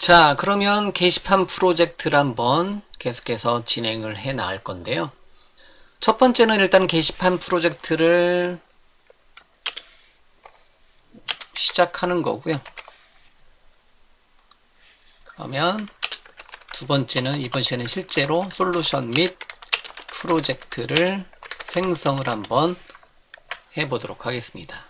자, 그러면 게시판 프로젝트를 한번 계속해서 진행을 해 나갈 건데요. 첫 번째는 일단 게시판 프로젝트를 시작하는 거고요. 그러면 두 번째는 이번 시에는 실제로 솔루션 및 프로젝트를 생성을 한번 해보도록 하겠습니다.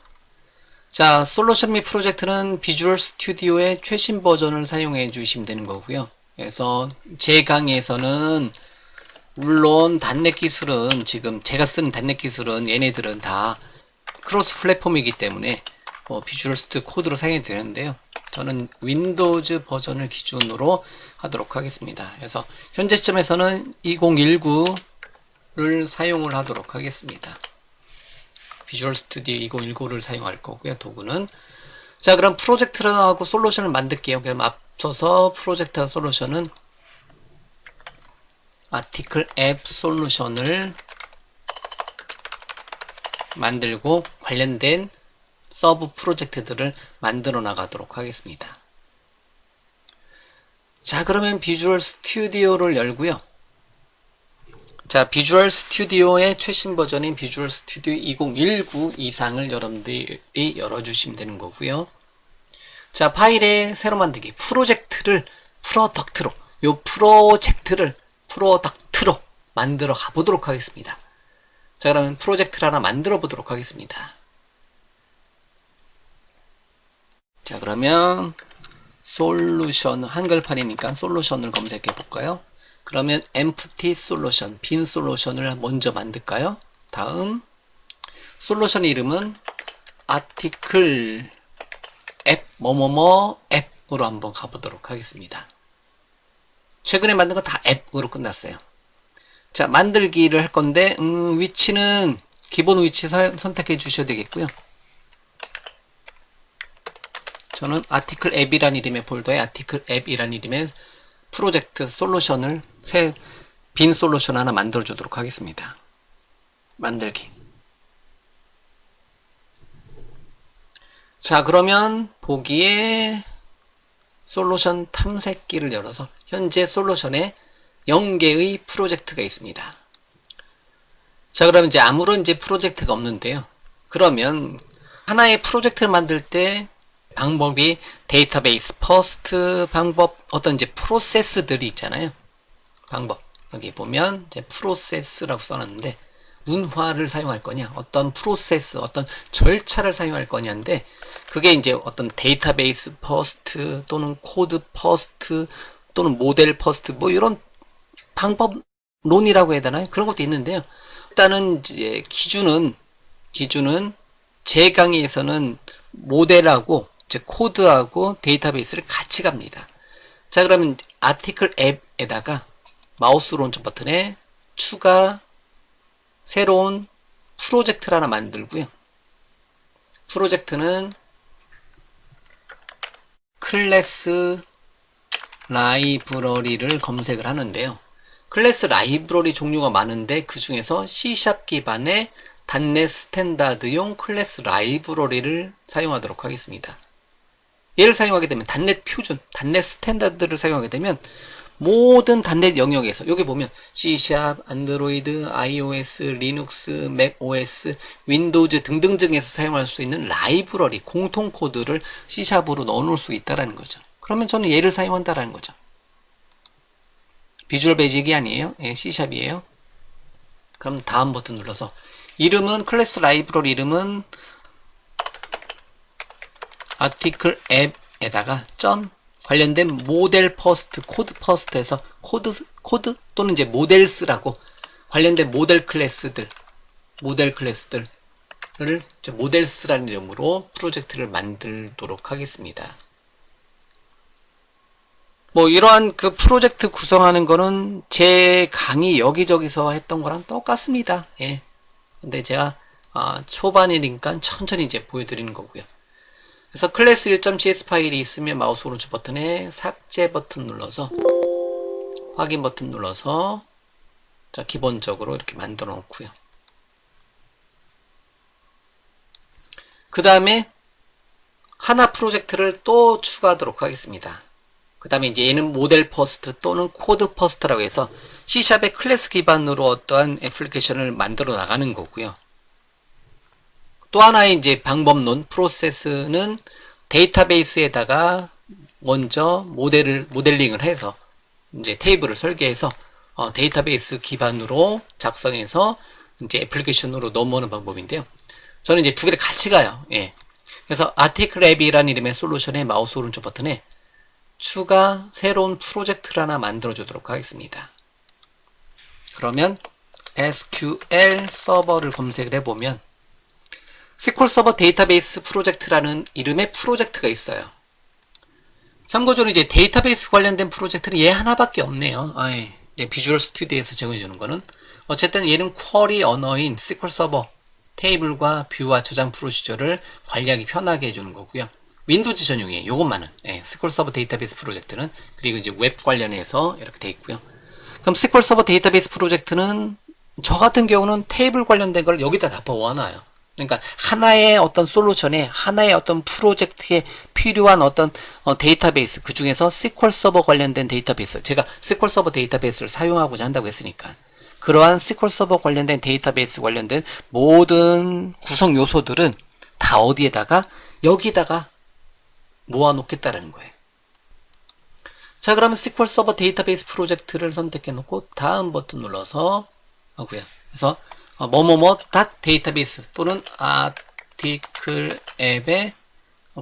자, 솔루션 및 프로젝트는 비주얼 스튜디오의 최신 버전을 사용해 주시면 되는 거고요. 그래서 제 강의에서는 물론 단넷 기술은 지금 제가 쓰는 단넷 기술은 얘네들은 다 크로스 플랫폼이기 때문에 뭐 비주얼 스튜디오 코드로 사용이 되는데요. 저는 윈도우즈 버전을 기준으로 하도록 하겠습니다. 그래서 현재 시점에서는 2019를 사용을 하도록 하겠습니다. 비주얼 스튜디오 2019를 사용할 거고요. 도구는 자 그럼 프로젝트하고 솔루션을 만들게요. 그럼 앞서서 프로젝트와 솔루션은 아티클 앱 솔루션을 만들고 관련된 서브 프로젝트들을 만들어 나가도록 하겠습니다. 자 그러면 비주얼 스튜디오를 열고요. 자, 비주얼 스튜디오의 최신 버전인 비주얼 스튜디오 2019 이상을 여러분들이 열어주시면 되는 거고요. 자, 파일에 새로 만들기 프로젝트를 프로덕트로 요 프로젝트를 프로덕트로 만들어 가보도록 하겠습니다. 자, 그러면 프로젝트를 하나 만들어 보도록 하겠습니다. 자, 그러면 솔루션 한글판이니까 솔루션을 검색해 볼까요? 그러면 empty solution, 빈 솔루션을 먼저 만들까요? 다음 솔루션 이름은 article 앱 뭐뭐뭐 앱으로 한번 가보도록 하겠습니다. 최근에 만든 거 다 앱으로 끝났어요. 자 만들기를 할 건데 음, 위치는 기본 위치 서, 선택해 주셔야 되겠고요. 저는 아티클 앱이란 이름의 폴더에 아티클 앱이란 이름의 프로젝트 솔루션을 새 빈 솔루션 하나 만들어 주도록 하겠습니다. 만들기. 자, 그러면 보기에 솔루션 탐색기를 열어서 현재 솔루션에 0개의 프로젝트가 있습니다. 자, 그러면 이제 아무런 이제 프로젝트가 없는데요. 그러면 하나의 프로젝트를 만들 때 방법이 데이터베이스 퍼스트 방법 어떤 이제 프로세스들이 있잖아요. 방법. 여기 보면 이제 프로세스라고 써놨는데 문화를 사용할 거냐 어떤 프로세스 어떤 절차를 사용할 거냐인데 그게 이제 어떤 데이터베이스 퍼스트 또는 코드 퍼스트 또는 모델 퍼스트 뭐 이런 방법론이라고 해야 되나요? 그런 것도 있는데요. 일단은 이제 기준은 기준은 제 강의에서는 모델하고 즉 코드하고 데이터베이스를 같이 갑니다. 자 그러면 아티클 앱에다가 마우스 오른쪽 버튼에 추가 새로운 프로젝트를 하나 만들고요. 프로젝트는 클래스 라이브러리를 검색을 하는데요. 클래스 라이브러리 종류가 많은데 그 중에서 C샵 기반의 단넷 스탠다드용 클래스 라이브러리를 사용하도록 하겠습니다. 얘를 사용하게 되면 단넷 표준, 단넷 스탠다드를 사용하게 되면 모든 단넷 영역에서 여기 보면 C#, 안드로이드, iOS, 리눅스, 맥OS, 윈도우즈 등등등에서 사용할 수 있는 라이브러리, 공통 코드를 C#으로 넣어 놓을 수 있다라는 거죠. 그러면 저는 얘를 사용한다라는 거죠. 비주얼 베이직이 아니에요. 예, C샵이에요. 그럼 다음 버튼 눌러서 이름은 클래스 라이브러리 이름은 아티클 앱에다가 점 관련된 모델 퍼스트 코드 퍼스트에서 코드 코드 또는 이제 모델스라고 관련된 모델 클래스들 모델 클래스들을 모델스라는 이름으로 프로젝트를 만들도록 하겠습니다. 뭐 이러한 그 프로젝트 구성하는 거는 제 강의 여기저기서 했던 거랑 똑같습니다. 예. 근데 제가 아, 초반이니까 천천히 이제 보여드리는 거고요. 그래서 클래스 1.cs 파일이 있으면 마우스 오른쪽 버튼에 삭제 버튼 눌러서 확인 버튼 눌러서 자 기본적으로 이렇게 만들어 놓고요. 그 다음에 하나 프로젝트를 또 추가하도록 하겠습니다. 그 다음에 이제 얘는 모델 퍼스트 또는 코드 퍼스트라고 해서 C샵의 클래스 기반으로 어떠한 애플리케이션을 만들어 나가는 거고요. 또 하나의 이제 방법론 프로세스는 데이터베이스에다가 먼저 모델을 모델링을 해서 이제 테이블을 설계해서 어, 데이터베이스 기반으로 작성해서 이제 애플리케이션으로 넘어오는 방법인데요. 저는 이제 두 개를 같이 가요. 예. 그래서 아티클 앱이라는 이름의 솔루션의 마우스 오른쪽 버튼에 추가 새로운 프로젝트를 하나 만들어 주도록 하겠습니다. 그러면 SQL 서버를 검색을 해보면 SQL 서버 데이터베이스 프로젝트라는 이름의 프로젝트가 있어요. 참고적으로 이제 데이터베이스 관련된 프로젝트는 얘 하나밖에 없네요. 아이, 네, 비주얼 스튜디오에서 제공해주는 거는 어쨌든 얘는 쿼리 언어인 SQL 서버 테이블과 뷰와 저장 프로시저를 관리하기 편하게 해주는 거고요. 윈도우즈 전용이에요. 요것만은 예, SQL 서버 데이터베이스 프로젝트는 그리고 이제 웹 관련해서 이렇게 돼 있고요. 그럼 SQL 서버 데이터베이스 프로젝트는 저 같은 경우는 테이블 관련된 걸 여기다 다 모아놔요. 그러니까 하나의 어떤 솔루션에 하나의 어떤 프로젝트에 필요한 어떤 어, 데이터베이스 그 중에서 SQL 서버 관련된 데이터베이스 제가 SQL 서버 데이터베이스를 사용하고자 한다고 했으니까 그러한 SQL 서버 관련된 데이터베이스 관련된 모든 구성 요소들은 다 어디에다가 여기다가 모아놓겠다라는 거예요. 자 그러면 SQL 서버 데이터베이스 프로젝트를 선택해 놓고 다음 버튼 눌러서 하고요. 그래서 어, 뭐뭐뭐 닷 데이터베이스 또는 아티클 앱에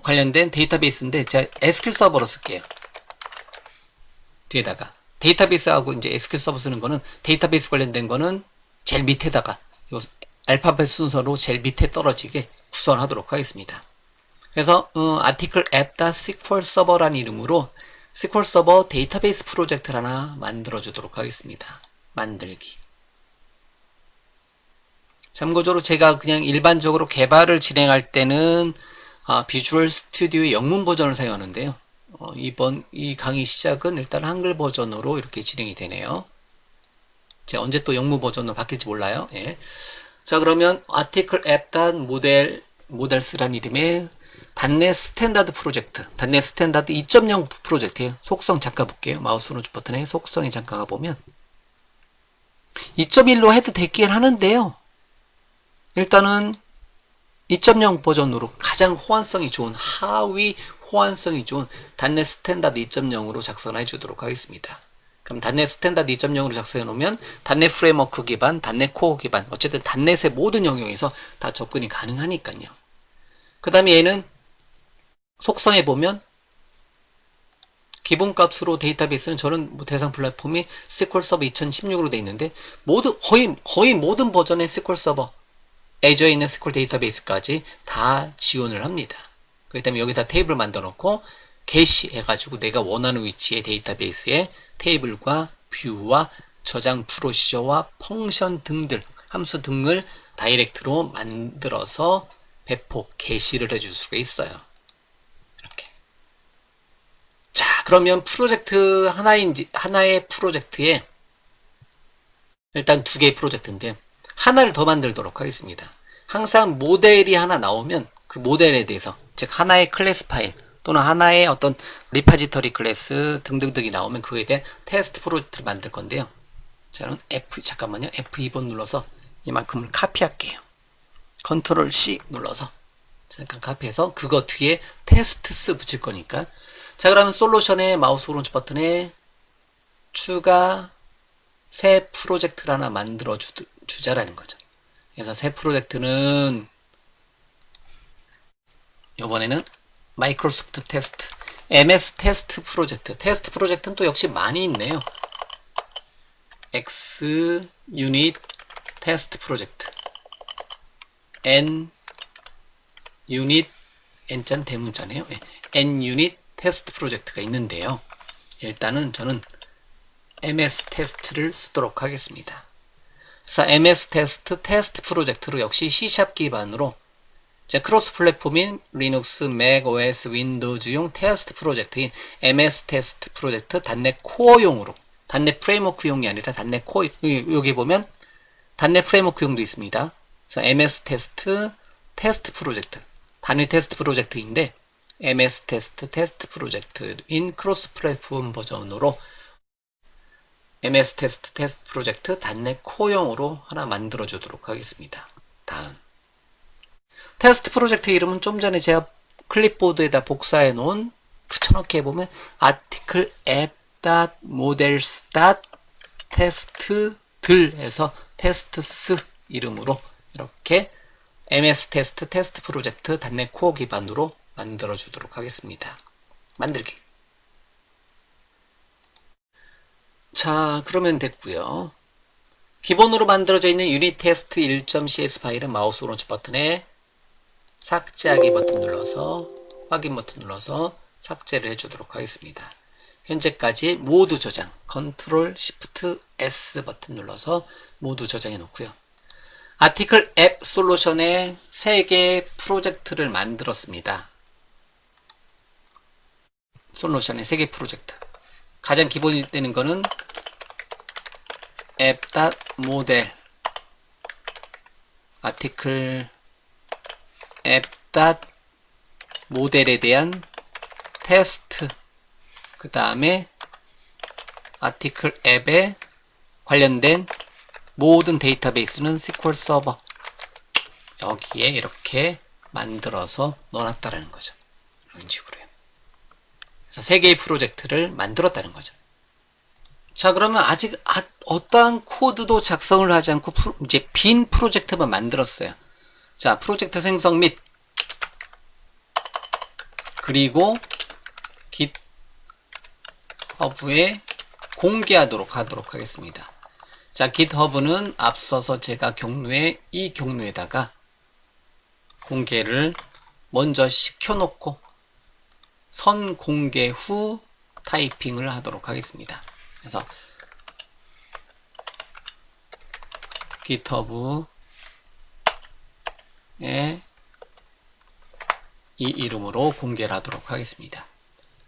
관련된 데이터베이스인데 제가 SQL 서버로 쓸게요. 뒤에다가 데이터베이스하고 이제 SQL 서버 쓰는 거는 데이터베이스 관련된 거는 제일 밑에다가 요 알파벳 순서로 제일 밑에 떨어지게 구성하도록 하겠습니다. 그래서 어, 아티클 앱.sql 서버라는 이름으로 SQL 서버 데이터베이스 프로젝트를 하나 만들어 주도록 하겠습니다. 만들기. 참고적으로 제가 그냥 일반적으로 개발을 진행할 때는 아, 비주얼 스튜디오의 영문 버전을 사용하는데요. 어, 이번 이 강의 시작은 일단 한글 버전으로 이렇게 진행이 되네요. 제가 언제 또 영문 버전으로 바뀔지 몰라요. 예. 자 그러면 아티클 앱 모델 모델스란 이름의 단넷 스탠다드 프로젝트 단넷 스탠다드 2.0 프로젝트예요. 속성 잠깐 볼게요. 마우스 오른쪽 버튼에 속성에 잠깐 가보면 2.1로 해도 되긴 하는데요. 일단은 2.0 버전으로 가장 호환성이 좋은 하위 호환성이 좋은 단넷 스탠다드 2.0으로 작성해 주도록 하겠습니다. 그럼 단넷 스탠다드 2.0으로 작성해 놓으면 단넷 프레임워크 기반, 단넷 코어 기반, 어쨌든 단넷의 모든 영역에서 다 접근이 가능하니까요. 그 다음에 얘는 속성에 보면 기본값으로 데이터베이스는 저는 뭐 대상 플랫폼이 SQL 서버 2016으로 되어 있는데 모두 거의 거의 모든 버전의 SQL 서버 애저에 있는 SQL 데이터베이스까지 다 지원을 합니다. 그렇기 때문에 여기다 테이블 만들어 놓고 게시 해가지고 내가 원하는 위치의 데이터베이스에 테이블과 뷰와 저장 프로시저와 펑션 등들 함수 등을 다이렉트로 만들어서 배포 게시를 해줄 수가 있어요. 이렇게. 자, 그러면 프로젝트 하나인 하나의 프로젝트에 일단 두 개의 프로젝트인데 하나를 더 만들도록 하겠습니다. 항상 모델이 하나 나오면 그 모델에 대해서 즉 하나의 클래스 파일 또는 하나의 어떤 리파지터리 클래스 등등등이 나오면 그에 대한 테스트 프로젝트를 만들 건데요. 저는 F 잠깐만요. F2번 눌러서 이만큼을 카피할게요. 컨트롤 C 눌러서 잠깐 카피해서 그거 뒤에 테스트스 붙일 거니까 자 그러면 솔루션의 마우스 오른쪽 버튼에 추가 새 프로젝트를 하나 만들어 주, 주자라는 거죠. 그래서 새 프로젝트는 이번에는 마이크로소프트 테스트 MS 테스트 프로젝트 테스트 프로젝트는 또 역시 많이 있네요. X 유닛 테스트 프로젝트 N 유닛 N자는 대문자네요. N 유닛 테스트 프로젝트가 있는데요. 일단은 저는 MS 테스트를 쓰도록 하겠습니다. 그래서 MS 테스트 테스트 프로젝트로 역시 C샵 기반으로 자, 크로스 플랫폼인 리눅스, 맥 OS, 윈도우즈용 테스트 프로젝트인 MS 테스트 프로젝트 단넷 코어용으로 단넷 프레임워크용이 아니라 단넷 코어 여기 보면 단넷 프레임워크용도 있습니다. 그래서 MS 테스트 테스트 프로젝트 단위 테스트 프로젝트인데 MS 테스트 테스트 프로젝트인 크로스 플랫폼 버전으로 MS 테스트 테스트 프로젝트 단넷 코용으로 하나 만들어 주도록 하겠습니다. 다음 테스트 프로젝트 이름은 좀 전에 제가 클립보드에다 복사해 놓은 붙여넣기 해보면 article app models test들 해서 테스트스 이름으로 이렇게 MS 테스트 테스트 프로젝트 단넷 코어 기반으로 만들어 주도록 하겠습니다. 만들기. 자, 그러면 됐고요. 기본으로 만들어져 있는 유닛 테스트 1.cs 파일은 마우스 오른쪽 버튼에 삭제하기 버튼 눌러서 확인 버튼 눌러서 삭제를 해주도록 하겠습니다. 현재까지 모두 저장, 컨트롤 시프트 S 버튼 눌러서 모두 저장해 놓고요. 아티클 앱 솔루션에 3개 프로젝트를 만들었습니다. 솔루션의 3개 프로젝트. 가장 기본이 되는 거는 app.model 아티클 app.model에 대한 테스트. 그 다음에 아티클 앱에 관련된 모든 데이터베이스는 SQL 서버. 여기에 이렇게 만들어서 넣어놨다라는 거죠. 이런 식으로 세 개의 프로젝트를 만들었다는 거죠. 자, 그러면 아직 아, 어떠한 코드도 작성을 하지 않고 프로, 이제 빈 프로젝트만 만들었어요. 자, 프로젝트 생성 및 그리고 GitHub에 공개하도록 하도록 하겠습니다. 자, GitHub는 앞서서 제가 경로에 이 경로에다가 공개를 먼저 시켜놓고 선 공개 후 타이핑을 하도록 하겠습니다. 그래서 GitHub에 이 이름으로 공개를 하도록 하겠습니다.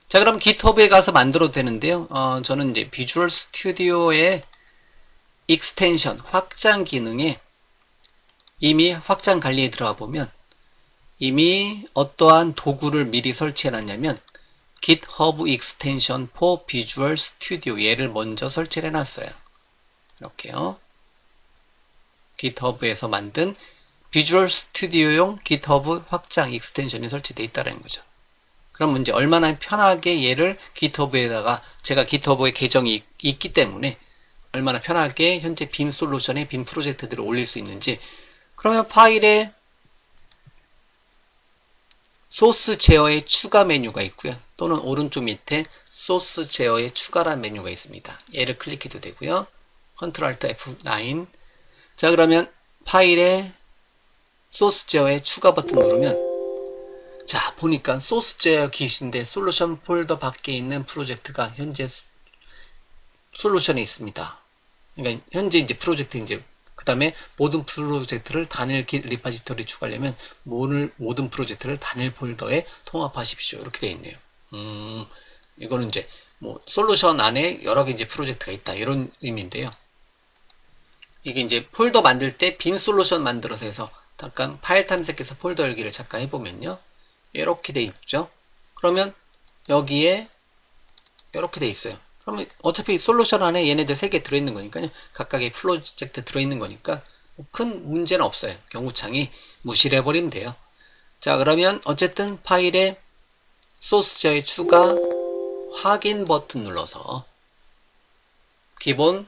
자, 그럼 GitHub에 가서 만들어도 되는데요. 어, 저는 이제 비주얼 스튜디오의 익스텐션, 확장 기능에 이미 확장 관리에 들어가 보면 이미 어떠한 도구를 미리 설치해 놨냐면 GitHub Extension for Visual Studio 얘를 먼저 설치해 놨어요. 이렇게요. GitHub에서 만든 비주얼 스튜디오용 GitHub 확장 익스텐션이 설치되어 있다는 거죠. 그럼 문제 얼마나 편하게 얘를 GitHub에다가 제가 GitHub에 계정이 있, 기 때문에 얼마나 편하게 현재 빈 솔루션에 빈 프로젝트들을 올릴 수 있는지 그러면 파일에 소스 제어의 추가 메뉴가 있고요. 또는 오른쪽 밑에 소스 제어의 추가란 메뉴가 있습니다. 얘를 클릭해도 되고요. 컨트롤 알트 F9 자 그러면 파일에 소스 제어의 추가 버튼 누르면 자 보니까 소스 제어 기신데 솔루션 폴더 밖에 있는 프로젝트가 현재 솔루션에 있습니다. 그러니까 현재 이제 프로젝트 이제 그 다음에 모든 프로젝트를 단일 깃 리파지터리 추가하려면 모든, 모든 프로젝트를 단일 폴더에 통합하십시오. 이렇게 되어 있네요. 음, 이거는 이제 뭐 솔루션 안에 여러 개 이제 프로젝트가 있다. 이런 의미인데요. 이게 이제 폴더 만들 때 빈 솔루션 만들어서 해서 잠깐 파일 탐색해서 폴더 열기를 잠깐 해보면요. 이렇게 돼 있죠. 그러면 여기에 이렇게 돼 있어요. 그러면 어차피 솔루션 안에 얘네들 세 개 들어있는 거니까요. 각각의 프로젝트 들어있는 거니까 큰 문제는 없어요. 경우창이 무시를 해버리면 돼요. 자 그러면 어쨌든 파일에 소스자의 추가 확인 버튼 눌러서 기본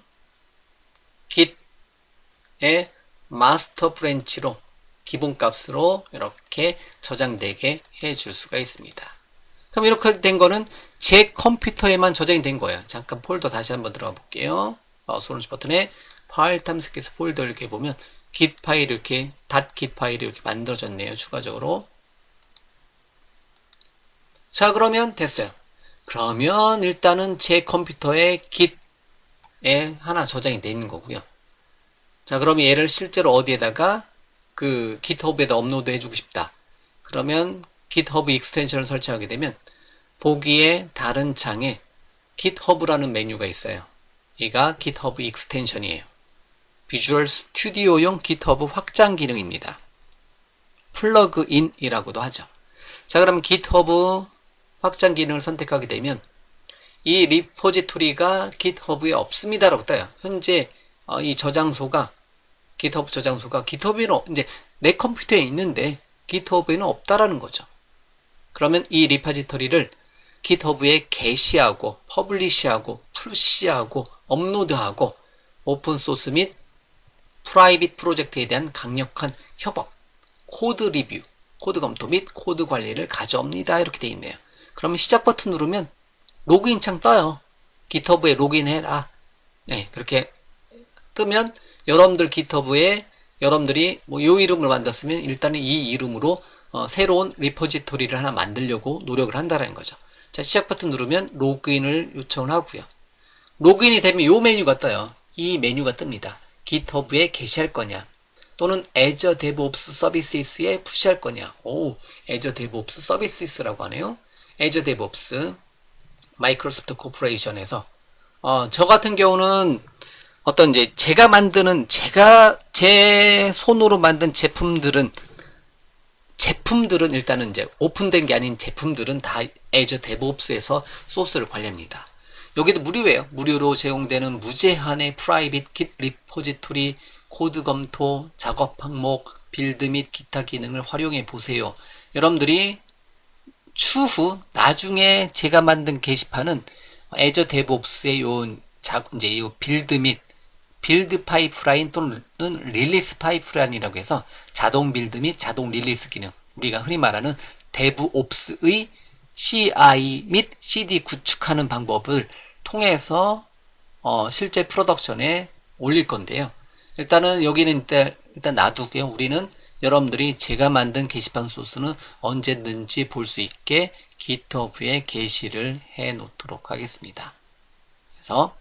git의 마스터 브랜치로 기본 값으로 이렇게 저장되게 해줄 수가 있습니다. 그럼 이렇게 된 거는 제 컴퓨터에만 저장이 된 거예요. 잠깐 폴더 다시 한번 들어가 볼게요. 마우스 오른쪽 버튼에 파일 탐색해서 폴더 이렇게 보면 git 파일 이렇게 .git 파일이 이렇게 만들어졌네요. 추가적으로. 자 그러면 됐어요. 그러면 일단은 제 컴퓨터에 git에 하나 저장이 되어 있는 거고요. 자 그럼 얘를 실제로 어디에다가 그 GitHub에다 업로드 해주고 싶다. 그러면 GitHub 익스텐션을 설치하게 되면 보기에 다른 창에 GitHub라는 메뉴가 있어요. 얘가 GitHub 익스텐션이에요. 비주얼 스튜디오용 GitHub 확장 기능입니다. 플러그인이라고도 하죠. 자, 그럼 GitHub 확장 기능을 선택하게 되면 이 리포지토리가 GitHub에 없습니다라고 떠요. 현재 어, 이 저장소가 GitHub 저장소가 GitHub에는 없- 이제 내 컴퓨터에 있는데 GitHub에는 없다라는 거죠. 그러면 이 리포지토리를 GitHub에 게시하고 퍼블리시하고 푸시하고 업로드하고 오픈 소스 및 프라이빗 프로젝트에 대한 강력한 협업, 코드 리뷰, 코드 검토 및 코드 관리를 가져옵니다. 이렇게 돼 있네요. 그러면 시작 버튼 누르면 로그인 창 떠요. GitHub에 로그인해라. 네, 그렇게 뜨면 여러분들 GitHub에 여러분들이 뭐 요 이름을 만들었으면 일단은 이 이름으로 어, 새로운 리포지토리를 하나 만들려고 노력을 한다는 거죠. 자, 시작 버튼 누르면 로그인을 요청을 하고요. 로그인이 되면 요 메뉴가 떠요. 이 메뉴가 뜹니다. GitHub에 게시할 거냐 또는 Azure DevOps Services에 푸시할 거냐. 오, Azure DevOps Services라고 하네요. Azure DevOps 마이크로소프트 코퍼레이션에서 어, 저 같은 경우는 어떤 이제 제가 만드는 제가 제 손으로 만든 제품들은 제품들은 일단은 이제 오픈된 게 아닌 제품들은 다 Azure DevOps에서 소스를 관리합니다. 여기도 무료예요. 무료로 제공되는 무제한의 프라이빗 깃 리포지토리, 코드 검토, 작업 항목, 빌드 및 기타 기능을 활용해 보세요. 여러분들이 추후 나중에 제가 만든 게시판은 Azure DevOps의 요 자, 이제 요 빌드 및 빌드 파이프라인 또는 릴리스 파이프라인이라고 해서 자동 빌드 및 자동 릴리스 기능 우리가 흔히 말하는 DevOps의 CI 및 CD 구축하는 방법을 통해서 어, 실제 프로덕션에 올릴 건데요. 일단은 여기는 일단, 일단 놔두고요. 우리는 여러분들이 제가 만든 게시판 소스는 언제든지 볼 수 있게 GitHub에 게시를 해 놓도록 하겠습니다. 그래서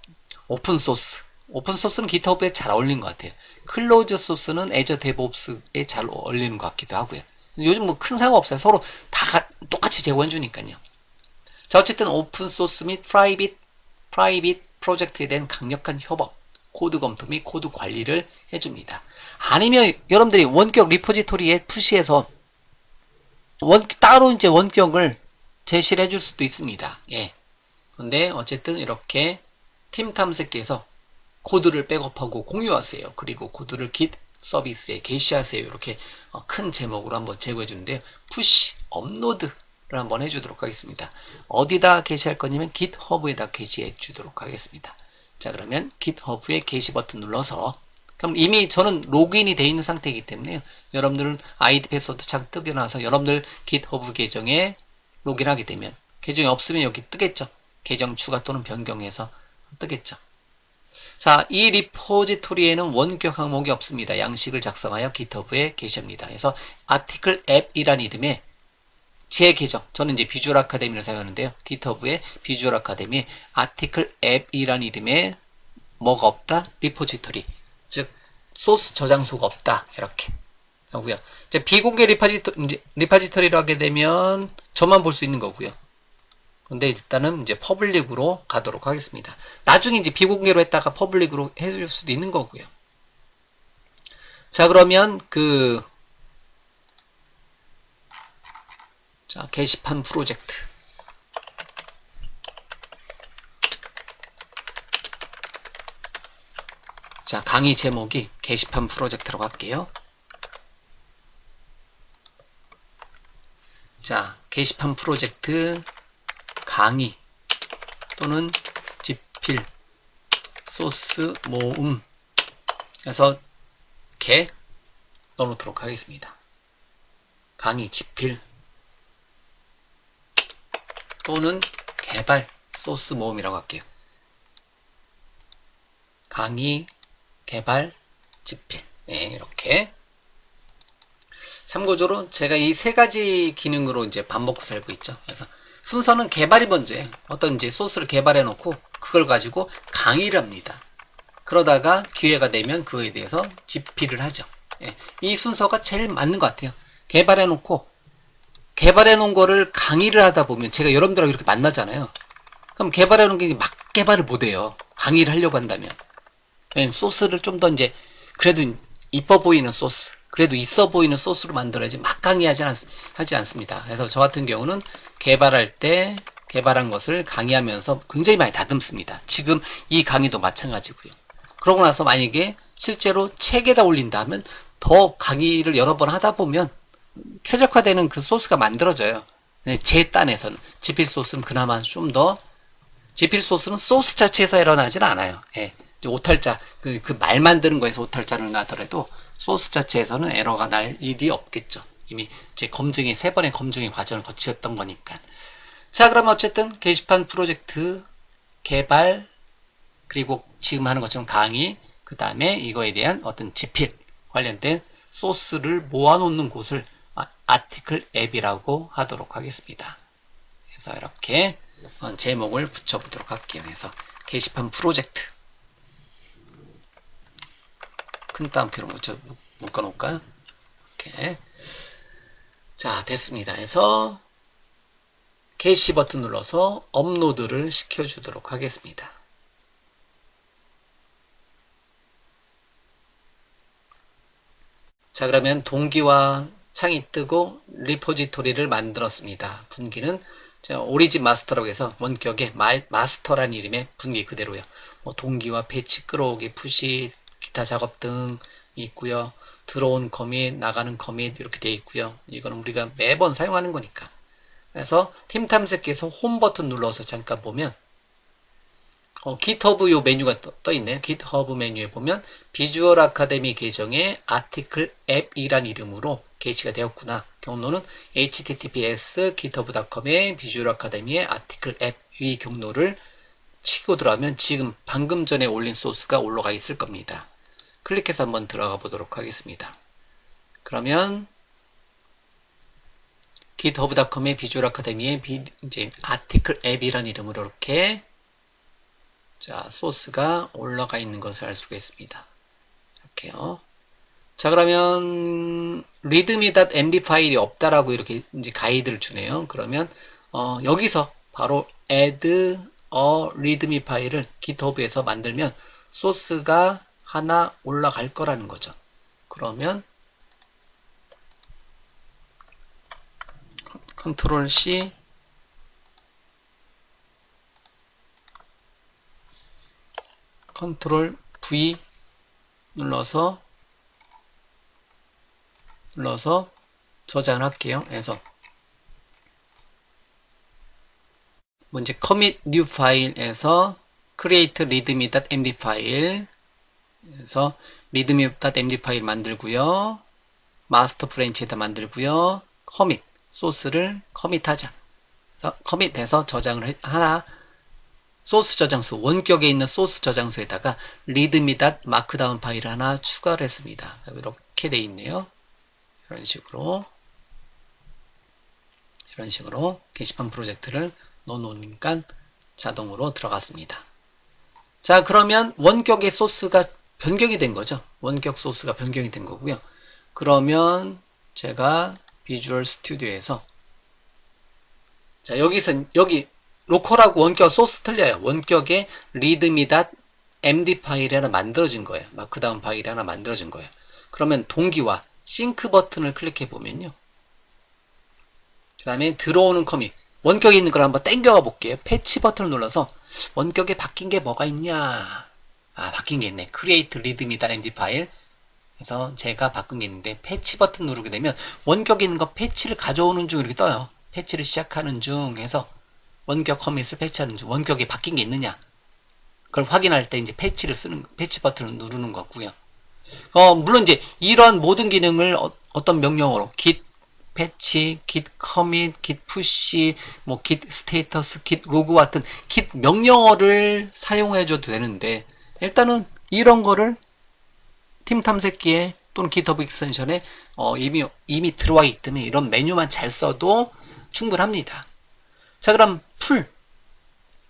오픈 소스. 오픈 소스는 GitHub에 잘 어울리는 것 같아요. 클로즈 소스는 Azure DevOps에 잘 어울리는 것 같기도 하고요. 요즘 뭐 큰 상관 없어요. 서로 다 가- 똑같이 제공해 주니까요. 자, 어쨌든 오픈 소스 및 프라이빗, 프라이빗 프로젝트에 대한 강력한 협업, 코드 검토 및 코드 관리를 해줍니다. 아니면 여러분들이 원격 리포지토리에 푸시해서 원, 따로 이제 원격을 제시를 해줄 수도 있습니다. 예. 근데 어쨌든 이렇게 팀 탐색기에서 코드를 백업하고 공유하세요. 그리고 코드를 git 서비스에 게시하세요. 이렇게 어, 큰 제목으로 한번 제거해 주는데요. 푸시, 업로드를 한번 해주도록 하겠습니다. 어디다 게시할 거냐면 GitHub에다 게시해 주도록 하겠습니다. 자 그러면 GitHub에 게시 버튼 눌러서 그럼 이미 저는 로그인이 되어 있는 상태이기 때문에 여러분들은 아이디 패스워드 창 뜨게 나와서 여러분들 GitHub 계정에 로그인하게 되면 계정이 없으면 여기 뜨겠죠. 계정 추가 또는 변경해서 뜨겠죠. 자, 이 리포지토리에는 원격 항목이 없습니다. 양식을 작성하여 GitHub에 게시합니다. 그래서 아티클 앱이란 이름의 제 계정, 저는 이제 비주얼 아카데미를 사용하는데요. GitHub에 비주얼 아카데미 아티클 앱이란 이름의 뭐가 없다? 리포지토리. 즉, 소스 저장소가 없다. 이렇게. 하고요. 이제 비공개 리파지토, 이제 리파지토리로 하게 되면 저만 볼 수 있는 거고요. 근데 일단은 이제 퍼블릭으로 가도록 하겠습니다. 나중에 이제 비공개로 했다가 퍼블릭으로 해줄 수도 있는 거고요. 자, 그러면 그, 자, 게시판 프로젝트. 자, 강의 제목이 게시판 프로젝트라고 할게요. 자, 게시판 프로젝트 강의 또는 집필 소스 모음 에서 개 넣어놓도록 하겠습니다. 강의 집필 또는 개발 소스 모음이라고 할게요. 강의 개발 집필 네, 이렇게 참고적으로 제가 이 세 가지 기능으로 이제 밥 먹고 살고 있죠. 그래서 순서는 개발이 먼저예요. 어떤 이제 소스를 개발해 놓고 그걸 가지고 강의를 합니다. 그러다가 기회가 되면 그거에 대해서 집필을 하죠. 예, 이 순서가 제일 맞는 것 같아요. 개발해 놓고 개발해 놓은 거를 강의를 하다 보면 제가 여러분들하고 이렇게 만나잖아요. 그럼 개발해 놓은 게 막 개발을 못 해요. 강의를 하려고 한다면. 소스를 좀 더 이제 그래도 이뻐 보이는 소스 그래도 있어 보이는 소스로 만들어야지 막 강의하지 않, 하지 않습니다. 그래서 저 같은 경우는 개발할 때 개발한 것을 강의하면서 굉장히 많이 다듬습니다. 지금 이 강의도 마찬가지고요. 그러고 나서 만약에 실제로 책에다 올린다면 더 강의를 여러 번 하다 보면 최적화되는 그 소스가 만들어져요. 네, 제 딴에서는 지필 소스는 그나마 좀 더 지필 소스는 소스 자체에서 일어나지는 않아요. 예. 오탈자 그, 그 말 만드는 거에서 오탈자를 나더라도 소스 자체에서는 에러가 날 일이 없겠죠. 이미 제 검증이 세 번의 검증의 과정을 거치었던 거니까. 자, 그럼 어쨌든 게시판 프로젝트 개발 그리고 지금 하는 것처럼 강의 그 다음에 이거에 대한 어떤 지필 관련된 소스를 모아놓는 곳을 아- 아티클 앱이라고 하도록 하겠습니다. 그래서 이렇게 어, 제목을 붙여보도록 할게요. 그래서 게시판 프로젝트 큰 따옴표로 묶어, 묶어놓을까요? 이렇게 자 됐습니다. 해서 게시 버튼 눌러서 업로드를 시켜주도록 하겠습니다. 자 그러면 동기와 창이 뜨고 리포지토리를 만들었습니다. 분기는 자, 오리진 마스터라고 해서 원격에 마, 마스터란 이름의 분기 그대로요. 뭐 동기와 배치 끌어오기, 푸시, 기타 작업 등이 있고요. 들어온 커밋, 나가는 커밋 이렇게 되어 있고요. 이거는 우리가 매번 사용하는 거니까. 그래서 팀 탐색기에서 홈 버튼 눌러서 잠깐 보면 어, GitHub 요 메뉴가 떠, 떠 있네요. GitHub 메뉴에 보면 비주얼 아카데미 계정에 아티클 앱이란 이름으로 게시가 되었구나. 경로는 https github.com의 비주얼 아카데미의 아티클 앱 이 경로를 치고 들어가면 지금 방금 전에 올린 소스가 올라가 있을 겁니다. 클릭해서 한번 들어가 보도록 하겠습니다. 그러면 github.com의 비주얼 아카데미의 비, 이제 아티클 앱이란 이름으로 이렇게 자, 소스가 올라가 있는 것을 알 수가 있습니다. 이렇게요. 자, 그러면 readme.md 파일이 없다라고 이렇게 이제 가이드를 주네요. 그러면 어, 여기서 바로 add a readme 파일을 GitHub에서 만들면 소스가 하나 올라갈 거라는 거죠. 그러면 컨트롤 C 컨트롤 V 눌러서 눌러서 저장을 할게요. 그래서 먼저 commit new file에서 create readme.md 파일 그래서 readme.md 파일 만들고요. 마스터 브랜치에다 만들고요. commit 소스를 commit 하자. 그래서 commit 해서 저장을 해- 하나 소스 저장소, 원격에 있는 소스 저장소에다가 readme 마크다운 파일 하나 추가를 했습니다. 이렇게 돼 있네요. 이런 식으로 이런 식으로 게시판 프로젝트를 넣어놓으니까 자동으로 들어갔습니다. 자 그러면 원격의 소스가 변경이 된 거죠. 원격 소스가 변경이 된 거고요. 그러면 제가 비주얼 스튜디오에서 자 여기서 여기 로컬하고 원격 소스 틀려요. 원격에 readme.md 파일이 하나 만들어진 거예요. 마크다운 파일이 하나 만들어진 거예요. 그러면 동기와 싱크 버튼을 클릭해 보면요. 그 다음에 들어오는 커밋 원격에 있는 걸 한번 땡겨가 볼게요. 패치 버튼을 눌러서 원격에 바뀐 게 뭐가 있냐 아 바뀐 게 있네. create readme.md 파일 그래서 제가 바꾼 게 있는데 패치 버튼 누르게 되면 원격에 있는 거 패치를 가져오는 중 이렇게 떠요. 패치를 시작하는 중 해서 원격 커밋을 패치하는 중 원격에 바뀐 게 있느냐 그걸 확인할 때 이제 패치를 쓰는 패치 버튼을 누르는 거고요. 어 물론 이제 이런 모든 기능을 어, 떤 명령어로 git 패치, git commit, git push, 뭐 git status, git log 같은 git 명령어를 사용해 줘도 되는데 일단은 이런 거를 팀 탐색기에 또는 GitHub 익스텐션에 어, 이미 이미 들어와 있기 때문에 이런 메뉴만 잘 써도 충분합니다. 자, 그럼 풀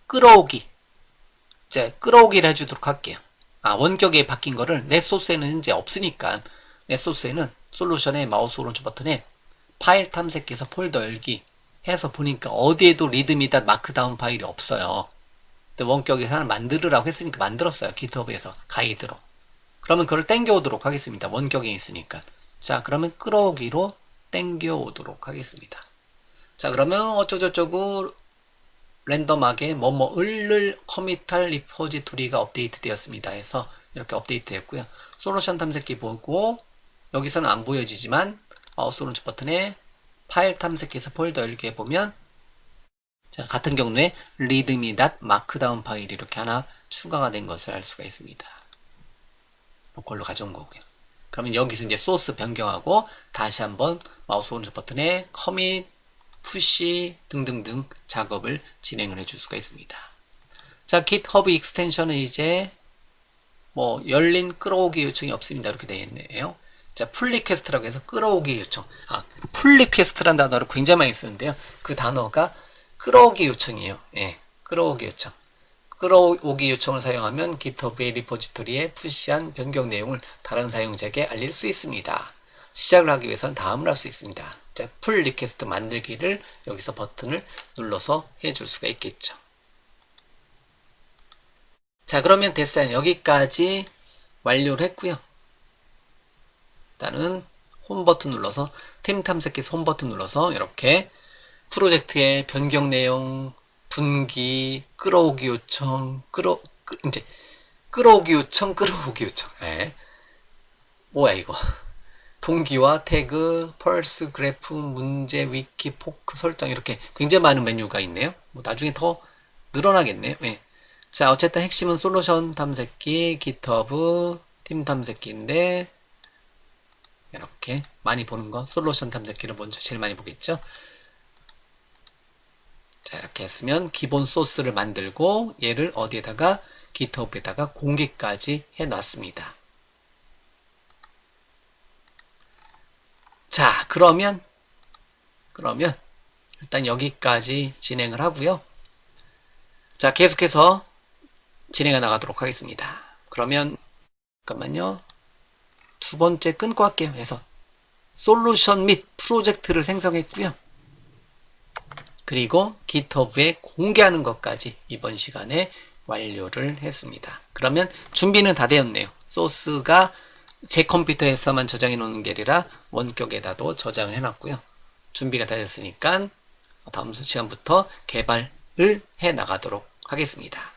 끌어오기. 이제 끌어오기를 해주도록 할게요. 아, 원격에 바뀐 거를 내 소스에는 이제 없으니까 내 소스에는 솔루션의 마우스 오른쪽 버튼에 파일 탐색기에서 폴더 열기 해서 보니까 어디에도 리드미다 마크다운 파일이 없어요. 원격에서 하나 만들으라고 했으니까 만들었어요. GitHub에서 가이드로. 그러면 그걸 땡겨오도록 하겠습니다. 원격에 있으니까. 자, 그러면 끌어오기로 땡겨 오도록 하겠습니다. 자, 그러면 어쩌고저쩌고 랜덤하게 뭐뭐을를 커밋할 리포지토리가 업데이트 되었습니다. 해서 이렇게 업데이트 됐고요. 솔루션 탐색기 보고 여기서는 안 보여지지만 오른쪽 버튼에 파일 탐색기에서 폴더 열기에 보면 자, 같은 경우에 readme 마크다운 파일이 이렇게 하나 추가가 된 것을 알 수가 있습니다. 이걸로 가져온 거고요. 그러면 여기서 이제 소스 변경하고 다시 한번 마우스 오른쪽 버튼에 커밋, 푸시 등등등 작업을 진행을 해줄 수가 있습니다. 자, GitHub 익스텐션은 이제 뭐 열린 끌어오기 요청이 없습니다. 이렇게 되어 있네요. 자, 풀 리퀘스트라고 해서 끌어오기 요청. 아, 풀 리퀘스트란 단어를 굉장히 많이 쓰는데요. 그 단어가 끌어오기 요청이에요. 예, 끌어오기 요청. 끌어오기 요청을 사용하면 GitHub의 리포지토리에 푸시한 변경 내용을 다른 사용자에게 알릴 수 있습니다. 시작을 하기 위해서는 다음을 할 수 있습니다. 자, 풀 리퀘스트 만들기를 여기서 버튼을 눌러서 해줄 수가 있겠죠. 자, 그러면 됐어요. 여기까지 완료를 했고요. 일단은 홈 버튼 눌러서 팀 탐색기에서 홈 버튼 눌러서 이렇게 프로젝트의 변경 내용, 분기, 끌어오기 요청, 끌어 끄, 이제 끌어오기 요청, 끌어오기 요청. 예. 뭐야 이거? 동기화, 태그, 펄스, 그래프, 문제, 위키, 포크, 설정 이렇게 굉장히 많은 메뉴가 있네요. 뭐 나중에 더 늘어나겠네요. 예. 자, 어쨌든 핵심은 솔루션 탐색기, GitHub, 팀 탐색기인데 이렇게 많이 보는 거 솔루션 탐색기를 먼저 제일 많이 보겠죠. 자, 이렇게 했으면 기본 소스를 만들고 얘를 어디에다가 GitHub에다가 공개까지 해 놨습니다. 자, 그러면 그러면 일단 여기까지 진행을 하고요. 자, 계속해서 진행해 나가도록 하겠습니다. 그러면 잠깐만요. 두 번째 끊고 할게요. 해서 솔루션 및 프로젝트를 생성했고요. 그리고 GitHub에 공개하는 것까지 이번 시간에 완료를 했습니다. 그러면 준비는 다 되었네요. 소스가 제 컴퓨터에서만 저장해 놓는 게 아니라 원격에다도 저장을 해놨고요. 준비가 다 됐으니까 다음 시간부터 개발을 해 나가도록 하겠습니다.